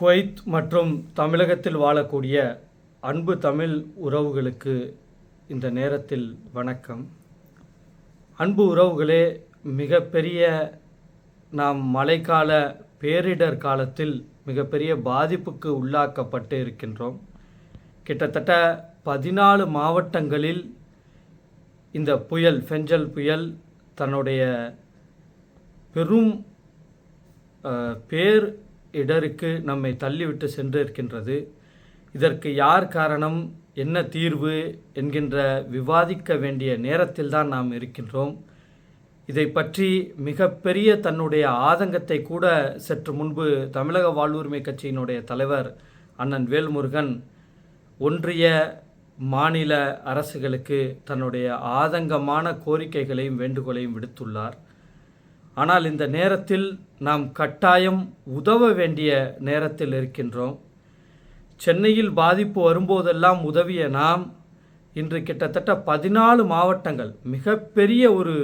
Kuwait மற்றும் தமிழகத்தில் வாழக்கூடிய அன்பு தமிழ் உறவுகளுக்கு இந்த நேரத்தில் வணக்கம். அன்பு உறவுகளே மிகப்பெரிய நாம் மழைக்கால பேரிடர் காலத்தில் மிகப்பெரிய பாதிப்புக்கு உள்ளாக்கப்பட்டு இருக்கின்றோம். கிட்டத்தட்ட பதினாலு மாவட்டங்களில் இந்த புயல் ஃபெஞ்சல் புயல் தன்னுடைய பெரும் பேர் இடருக்கு நம்மை தள்ளிவிட்டு சென்று இருக்கின்றது இதற்கு யார் காரணம்? என்ன தீர்வு? என்கின்ற விவாதிக்க வேண்டிய நேரத்தில் தான் நாம் இருக்கின்றோம். இதை பற்றி மிகப்பெரிய தன்னுடைய ஆதங்கத்தை கூட சற்று முன்பு தமிழக வாழ்வுரிமை கட்சியினுடைய தலைவர் அண்ணன் வேல்முருகன் ஒன்றிய மாநில அரசுகளுக்கு தன்னுடைய ஆதங்கமான கோரிக்கைகளையும் வேண்டுகோளையும் விடுத்துள்ளார். ஆனால் இந்த நேரத்தில் நாம் கட்டாயம் உதவ வேண்டிய நேரத்தில் இருக்கின்றோம். சென்னையில் பாதிப்பு வரும்போதெல்லாம் உதவிய நாம் இன்று கிட்டத்தட்ட பதினாலு மாவட்டங்கள் மிகப்பெரிய ஒரு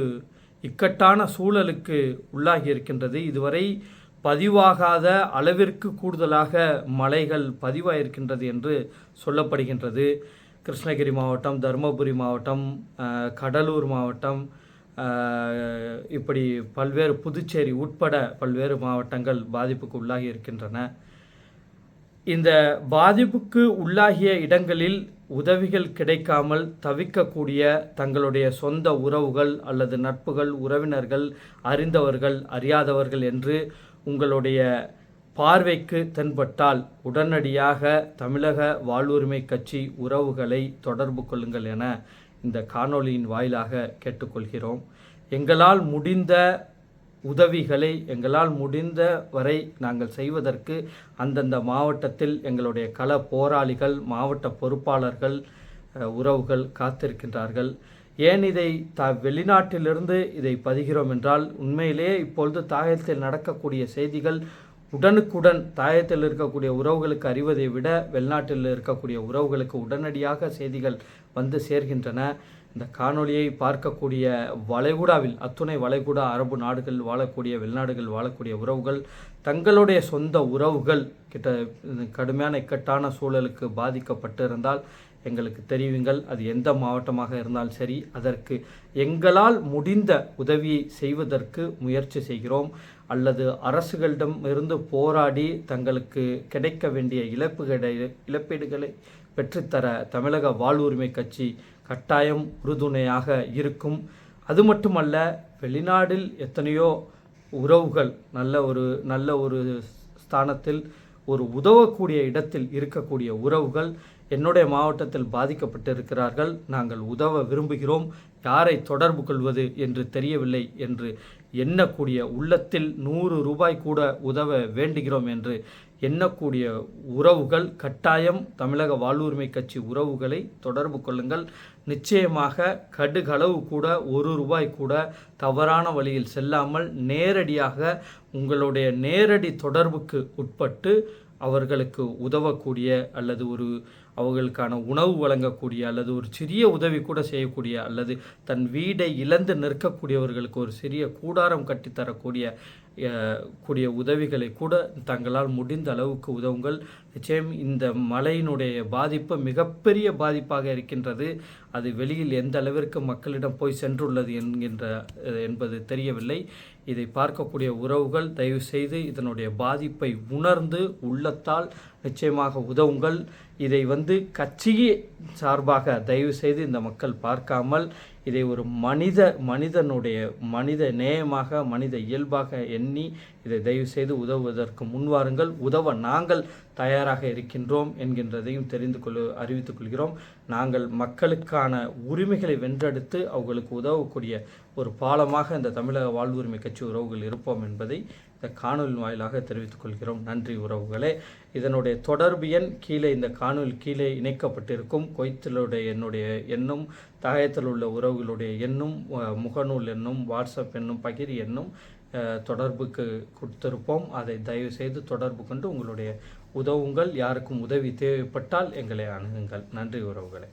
இக்கட்டான சூழலுக்கு உள்ளாகி இருக்கின்றது. இதுவரை பதிவாகாத அளவிற்கு கூடுதலாக மழைகள் பதிவாயிருக்கின்றது என்று சொல்லப்படுகின்றது. கிருஷ்ணகிரி மாவட்டம் தருமபுரி மாவட்டம் கடலூர் மாவட்டம் இப்படி பல்வேறு புதுச்சேரி உட்பட பல்வேறு மாவட்டங்கள் பாதிப்புக்கு உள்ளாகி இருக்கின்றன. இந்த பாதிப்புக்கு உள்ளாகிய இடங்களில் உதவிகள் கிடைக்காமல் தவிக்கக்கூடிய தங்களுடைய சொந்த உறவுகள் அல்லது நட்புகள் உறவினர்கள் அறிந்தவர்கள் அறியாதவர்கள் என்று உங்களுடைய பார்வைக்கு தென்பட்டால் உடனடியாக தமிழக வாழ்வுரிமை கட்சி உறவுகளை தொடர்பு கொள்ளுங்கள் என இந்த காணொளியின் வாயிலாக கேட்டுக்கொள்கிறோம். எங்களால் முடிந்த உதவிகளை எங்களால் முடிந்த வரை நாங்கள் செய்வதற்கு அந்தந்த மாவட்டத்தில் எங்களுடைய கள போராளிகள் மாவட்ட பொறுப்பாளர்கள் உறவுகள் காத்திருக்கின்றார்கள். ஏன் இதை த வெளிநாட்டிலிருந்து இதை பதிகிறோம் என்றால் உண்மையிலேயே இப்பொழுது தாயத்தில் நடக்கக்கூடிய செய்திகள் உடனுக்குடன் தாயத்தில் இருக்கக்கூடிய உறவுகளுக்கு அறிவதை விட வெளிநாட்டில் இருக்கக்கூடிய உறவுகளுக்கு உடனடியாக செய்திகள் வந்து சேர்கின்றன. இந்த காணொளியை பார்க்கக்கூடிய வளைகுடாவில் அத்துணை வளைகுடா அரபு நாடுகள் வாழக்கூடிய வெளிநாடுகள் வாழக்கூடிய உறவுகள் தங்களுடைய சொந்த உறவுகள் கிட்ட கடுமையான இக்கட்டான சூழலுக்கு பாதிக்கப்பட்டு இருந்தால் எங்களுக்கு தெரிவிங்கள். அது எந்த மாவட்டமாக இருந்தாலும் சரி அதற்கு எங்களால் முடிந்த உதவியை செய்வதற்கு முயற்சி செய்கிறோம். அல்லது அரசுகளிடம் இருந்து போராடி தங்களுக்கு கிடைக்க வேண்டிய இழப்புகளை இழப்பீடுகளை பெற்றுத்தர தமிழக வாழ்வுரிமை கட்சி கட்டாயம் உறுதுணையாக இருக்கும். அது மட்டுமல்ல வெளிநாடில் எத்தனையோ உறவுகள் நல்ல ஒரு நல்ல ஒரு ஸ்தானத்தில் ஒரு உதவக்கூடிய இடத்தில் இருக்கக்கூடிய உறவுகள் என்னுடைய மாவட்டத்தில் பாதிக்கப்பட்டிருக்கிறார்கள். நாங்கள் உதவ விரும்புகிறோம். யாரை தொடர்பு கொள்வது என்று தெரியவில்லை என்று எண்ணக்கூடிய உள்ளத்தில் நூறு ரூபாய் கூட உதவ வேண்டுகிறோம் என்று எண்ணக்கூடிய உறவுகள் கட்டாயம் தமிழக வாழ்வுரிமை கட்சி உறவுகளை தொடர்பு கொள்ளுங்கள். நிச்சயமாக கடுகளவு கூட ஒரு ரூபாய் கூட தவறான வழியில் செல்லாமல் நேரடியாக உங்களுடைய நேரடி தொடர்புக்கு உட்பட்டு அவர்களுக்கு உதவக்கூடிய அல்லது ஒரு அவர்களுக்கான உணவு வழங்கக்கூடிய அல்லது ஒரு சிறிய உதவி கூட செய்யக்கூடிய அல்லது தன் வீடை இழந்து நிற்கக்கூடியவர்களுக்கு ஒரு சிறிய கூடாரம் கட்டித்தரக்கூடிய கூடிய உதவிகளை கூட தங்களால் முடிந்த அளவுக்கு உதவுங்கள். நிச்சயம் இந்த மழையினுடைய பாதிப்பு மிகப்பெரிய பாதிப்பாக இருக்கின்றது. அது வெளியில் எந்த அளவிற்கு மக்களிடம் போய் சென்றுள்ளது என்கின்ற என்பது தெரியவில்லை. இதை பார்க்கக்கூடிய உறவுகள் தயவு செய்து இதனுடைய பாதிப்பை உணர்ந்து உள்ளத்தால் நிச்சயமாக உதவுங்கள். இதை வந்து கட்சியே சார்பாக தயவு செய்து இந்த மக்கள் பார்க்காமல் இதை ஒரு மனித மனிதனுடைய மனித நேயமாக மனித இயல்பாக எண்ணி இதை தயவு செய்து உதவுவதற்கு முன்வாருங்கள் உதவ நாங்கள் தயாராக இருக்கின்றோம் என்கின்றதையும் தெரிந்து கொள் அறிவித்துக் கொள்கிறோம். நாங்கள் மக்களுக்கான உரிமைகளை வென்றெடுத்து அவர்களுக்கு உதவக்கூடிய ஒரு பாலமாக இந்த தமிழக வாழ்வுரிமை கட்சி உறவுகள் இருப்போம் என்பதை இந்த காணொலி வாயிலாக தெரிவித்துக் கொள்கிறோம். நன்றி உறவுகளே. இதனுடைய தொடர்பு எண் கீழே இந்த காணொலி கீழே இணைக்கப்பட்டிருக்கும். கொய்த்தலுடைய என்னுடைய எண்ணும் தாயத்தில் உள்ள உறவுகளுடைய எண்ணும் முகநூல் எண்ணும் வாட்ஸ்அப் எண்ணும் பகிர் எண்ணும் தொடர்புக்கு கொடுத்திருப்போம். அதை தயவு செய்து தொடர்பு கொண்டு உங்களுடைய உதவுங்கள். யாருக்கும் உதவி தேவைப்பட்டால் எங்களை அணுகுங்கள். நன்றி உறவுகளை.